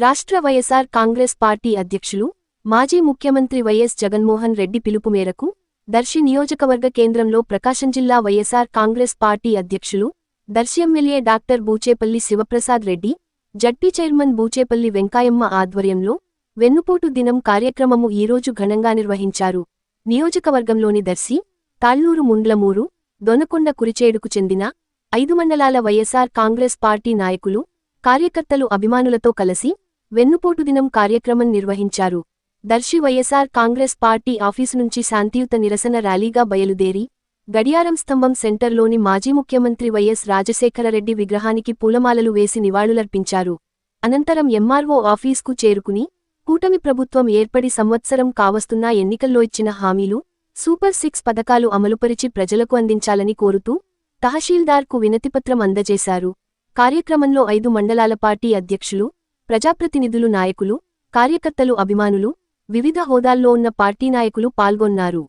రాష్ట్ర వైఎస్ఆర్ కాంగ్రెస్ పార్టీ అధ్యక్షులు మాజీ ముఖ్యమంత్రి వైఎస్ జగన్మోహన్ రెడ్డి పిలుపు మేరకు దర్శి నియోజకవర్గ కేంద్రంలో ప్రకాశం జిల్లా వైఎస్ఆర్ కాంగ్రెస్ పార్టీ అధ్యక్షులు Darsi MLA doctor Buchepalli Sivaprasad Reddy ZP chairman Buchepalli Venkayamma ఆధ్వర్యంలో వెన్నుపోటు దినం కార్యక్రమము ఈరోజు ఘనంగా నిర్వహించారు. నియోజకవర్గంలోని దర్శి తాళ్ళూరు ముండ్లమూరు దొనకొండ కురిచేడుకు చెందిన ఐదు మండలాల వైఎస్ఆర్ కాంగ్రెస్ పార్టీ నాయకులు కార్యకర్తలు అభిమానులతో కలిసి వెన్నుపోటు దినం కార్యక్రమం నిర్వహించారు. దర్శి వైఎస్ఆర్ కాంగ్రెస్ పార్టీ ఆఫీసు నుంచి శాంతియుత నిరసన ర్యాలీగా బయలుదేరి గడియారం స్తంభం సెంటర్లోని మాజీ ముఖ్యమంత్రి వైఎస్ రాజశేఖరరెడ్డి విగ్రహానికి పూలమాలలు వేసి నివాళులర్పించారు. అనంతరం ఎంఆర్ఓ ఆఫీస్కు చేరుకుని కూటమి ప్రభుత్వం ఏర్పడి సంవత్సరం కావస్తున్నా ఎన్నికల్లో ఇచ్చిన హామీలు సూపర్ సిక్స్ పథకాలు అమలుపరిచి ప్రజలకు అందించాలని కోరుతూ తహశీల్దార్కు వినతిపత్రం అందజేశారు. కార్యక్రమంలో ఐదు మండలాల పార్టీ అధ్యక్షులు ప్రజాప్రతినిధులు నాయకులు కార్యకర్తలు అభిమానులు వివిధ హోదాల్లో ఉన్న పార్టీ నాయకులు పాల్గొన్నారు.